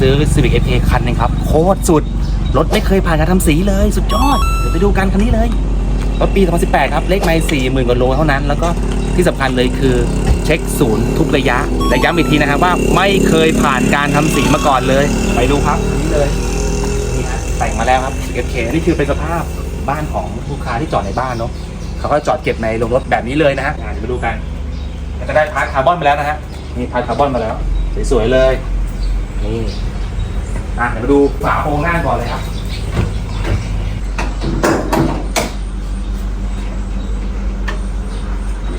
ซื้อ Civic FA คันหนึงครับ โคตรสุด รถไม่เคยผ่านการทำสีเลย สุดยอด เดี๋ยวไปดูกันคันนี้เลย รถปี 2018 ครับ เลขไม่40,000กว่าโลเท่านั้น แล้วก็ที่สำคัญเลยคือเช็คศูนย์ทุกระยะ และย้ำอีกทีนะครับว่าไม่เคยผ่านการทำสีมาก่อนเลย ไปดูครับนี่เลย นี่ฮะแต่งมาแล้วครับ FK นี่คือเป็นสภาพบ้านของลูกค้าที่จอดในบ้านเนาะเขาก็จอดเก็บในโรงรถแบบนี้เลยนะฮะอ่าเดี๋ยวมาดูกันก็จะได้พาร์ทคาร์บอนมาแล้วนะฮะนี่พาร์ทคาร์บอนมาแล้ว สวยๆเลย นี่ อะเดี๋ยวมาดูฝาโปรงหน้าก่อนเลยครับ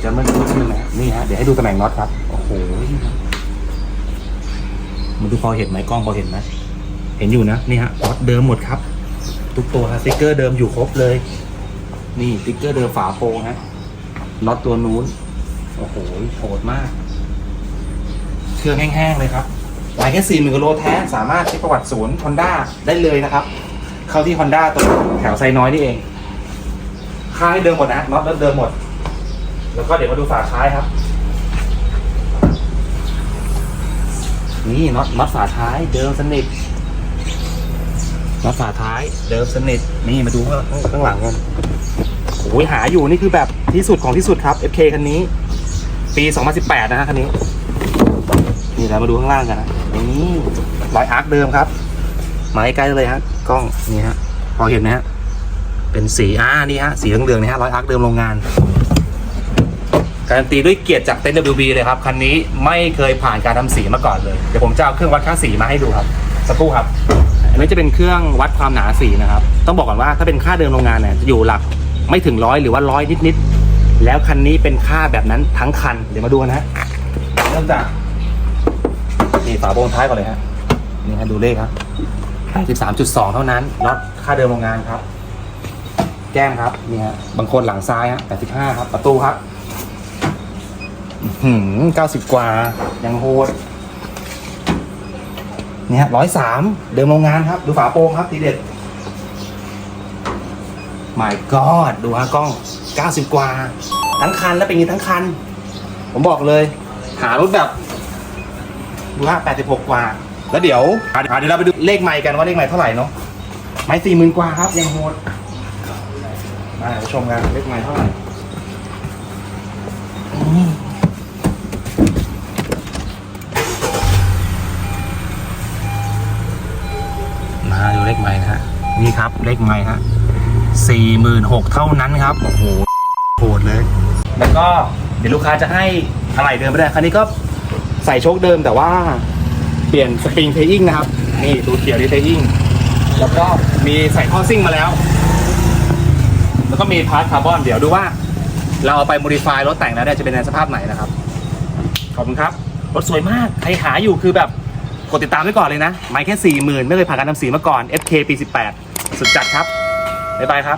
จะไม่รู้ชื่อนะนี่ฮะ เดี๋ยวให้ดูตำแหน่งน็อตครับ โอ้โหมันดูพอเห็นไหมกล้องพอเห็นไหมเห็นอยู่นะ นี่ฮะน็อตเดิมหมดครับ ทุกตัวฮะสติ๊กเกอร์เดิมอยู่ครบเลย นี่สติ๊กเกอร์เดิมฝาโปรงฮะน็อตตัวนู้น โอ้โหโหดมากเครื่องแห้งๆเลยครับ หมายแค่สี่หมื่นกิโลแท้ สามารถเช็คประวัติศูนย์ฮอนด้าได้เลยนะครับ เข้าที่ฮอนด้าตัวแถวไซน้อยนี่เอง ค่ายเดิมหมดนะน็อตเดิมหมด แล้วก็เดี๋ยวมาดูฝาท้ายครับ นี่น็อตน็อตฝาท้ายเดิมสนิทน็อตฝาท้ายเดิมสนิทนี่มาดูข้างข้างหลังกันโอ้ยหาอยู่นี่คือแบบที่สุดของที่สุดครับ FK คันนี้ ปี 2018 นะฮะคันนี้ นี่เรามาดูข้างล่างกันนะนี่รอยอาร์คเดิมครับมาใกล้เลยฮะกล้องนี่ฮะพอเห็นไหมฮะเป็นสีอ่านี่ฮะสีเหลืองๆนี่ฮะรอยอาร์คเดิมโรงงานการันตีด้วยเกียรติจากเต็นท์ WB เลยครับคันนี้ไม่เคยผ่านการทำสีมาก่อนเลยเดี๋ยวผมจะเอาเครื่องวัดค่าสีมาให้ดูครับสักครู่ครับ อันนี้จะเป็นเครื่องวัดความหนาสีนะครับ ต้องบอกก่อนว่าถ้าเป็นค่าเดิมโรงงานเนี่ยจะอยู่หลักไม่ถึงร้อยหรือว่าร้อยนิดๆแล้วคันนี้เป็นค่าแบบนั้นทั้งคันเดี๋ยวมาดูนะเริ่มจาก นี่ฝาโปรงท้ายก่อนเลยฮะนี่ฮะดูเลขครับ83.2 เท่านั้นล็อตค่าเดิมโรงงานครับ แก้มครับนี่ฮะบางคนหลังซ้ายฮะ85 ครับ ประตูครับหืมเก้าสิบกว่า ยังโหดเนี่ยร้อยสามเดิมโรงงานครับ ดูฝาโปรงครับ ทีเด็ด my god ดูฮะกล้องเก้าสิบกว่า ทั้งคันแล้วเป็นอย่างนี้ทั้งคัน ผมบอกเลย หารถแบบ ดูฮะแปดสิบหกกว่า แล้วเดี๋ยวอะเดี๋ยวเราไปดูเลขใหม่กันว่าเลขใหม่เท่าไหร่เนาะไม้สี่หมื่นกว่าครับยังโหดมาเดี๋ยวชมกันเลขใหม่เท่าไหร่มาดูเลขไม้นะฮะนี่ครับเลขไม้ฮะสี่หมื่นหกเท่านั้นครับโอ้โหโหดเลย แล้วก็เดี๋ยวลูกค้าจะให้อะไรเดิมไม่ได้ครั้นี้ก็ ใส่โชคเดิมแต่ว่าเปลี่ยนสปริงเทอิงนะครับ นี่ดูเขียวดีเทอิงแล้วก็มีใส่ท่อซิ่งมาแล้ว แล้วก็มีพาร์ทคาร์บอนเดี๋ยวดูว่า เราเอาไปโมดิฟายรถแต่งแล้วเนี่ยจะเป็นในสภาพไหนนะครับ ขอบคุณครับ รถสวยมาก ใครหาอยู่คือแบบกดติดตามไว้ก่อนเลยนะ ไม่แค่สี่หมื่นไม่เคยผ่านการทำสีมาก่อน FK ปี 18 สุดจัดครับ บ๊ายบายครับ